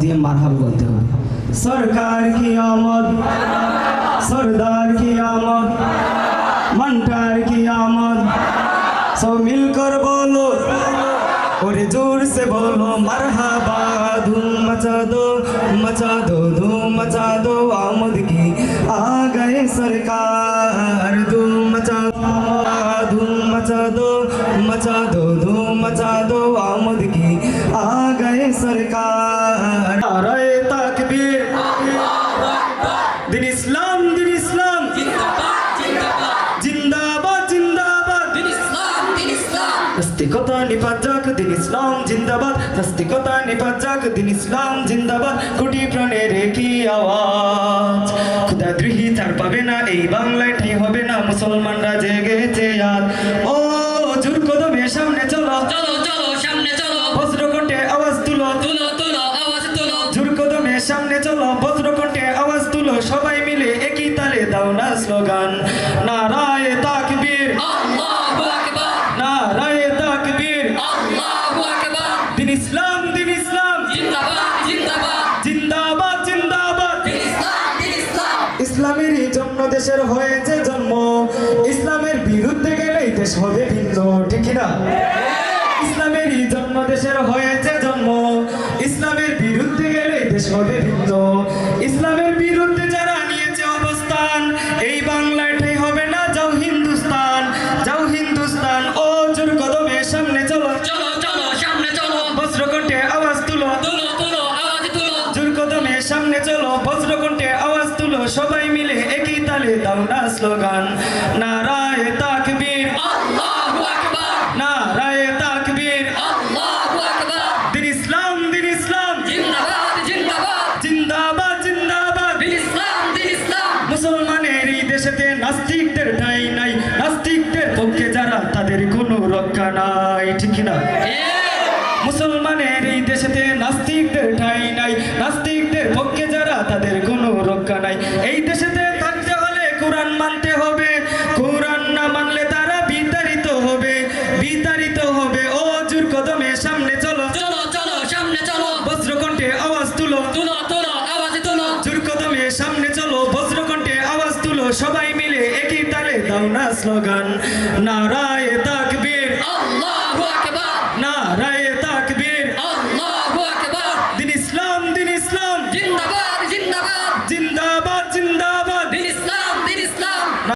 দিয়ে মারহাম বলতে হবে। সরকার কি আমদ সরদার কি আমদ মন্টার কি আমদ সব মিলকর বলো ওরে জোর সে বলো মারহাবা ধুম মচা দো মচা দো, ধুম মচা দো, আমদ কি? আ গয়ে সরকার ধুম মচা ধুম মচা দো মচা দো, ধুম মচা দো, আমদ কি? আ সরকার নাস্তিকতা নিপাত যাক দিন ইসলাম জিন্দাবাদ। নাস্তিকতা নিপাত যাক দিন ইসলাম জিন্দাবাদ। কোটি প্রাণের কি আওয়াজ। খুদা দ্রোহী তার পাবে না এই বাংলায় ঠাই হবে না মুসলমানরা জেগেছে আজ ও জোর কদমে সামনে চলো। চলো চলো সামনে চলো। বজ্রকণ্ঠে আওয়াজ তুলো। তুলো তুলো আওয়াজ তুলো। জোর কদমে সামনে চলো। বজ্রকণ্ঠে আওয়াজ তুলো। সবাই মিলে একই তালে দাও না স্লোগান। জিন্দাবাদ। জিন্দাবাদ জিন্দাবাদ। জিন্দাবাদ দিন ইসলাম দিন ইসলাম ইসলামেরই জন্য দেশের হয়েছে জন্ম। ইসলামের বিরুদ্ধে গেলেই দেশ হবে ভিন্ন ঠিক না ইসলামেরই জন্ম দেশের হয়েছে জন্ম। ইসলামের বিরুদ্ধে গেলেই দেশ হবে ভিন্ন। ইসলামের বজ্রকণ্ঠে আওয়াজ তুলো সবাই মিলে একই তালে দাও না স্লোগান। নারায় তাকবীর। আল্লাহু আকবার। নারায় তাকবীর। আল্লাহু আকবার। দিন ইসলাম দিন ইসলাম। জিন্দাবাদ জিন্দাবাদ। জিন্দাবাদ জিন্দাবাদ। দিন ইসলাম দিন ইসলাম। মুসলমানের এই দেশেতে নাস্তিকদের ঠাই নাই। নাস্তিকদের পক্ষে যারা তাদের কোনো রক্ষা নাই ঠিক না মুসলমানের এই দেশেতে নাস্তিকদের ঠাই নাই। নাস্তিকদের মানতে হবে কোরআন না মানলে তারা বিতাড়িত হবে বিতাড়িত হবে। ও জোর কদমে সামনে চলো। চলো চলো সামনে চলো। বজ্রকণ্ঠে আওয়াজ তুলো। তুলো তুলো আওয়াজ তুলো। জোর কদমে সামনে চলো। বজ্রকণ্ঠে আওয়াজ তুলো। সবাই মিলে একই তালে দাও না স্লোগান। নারায় তাক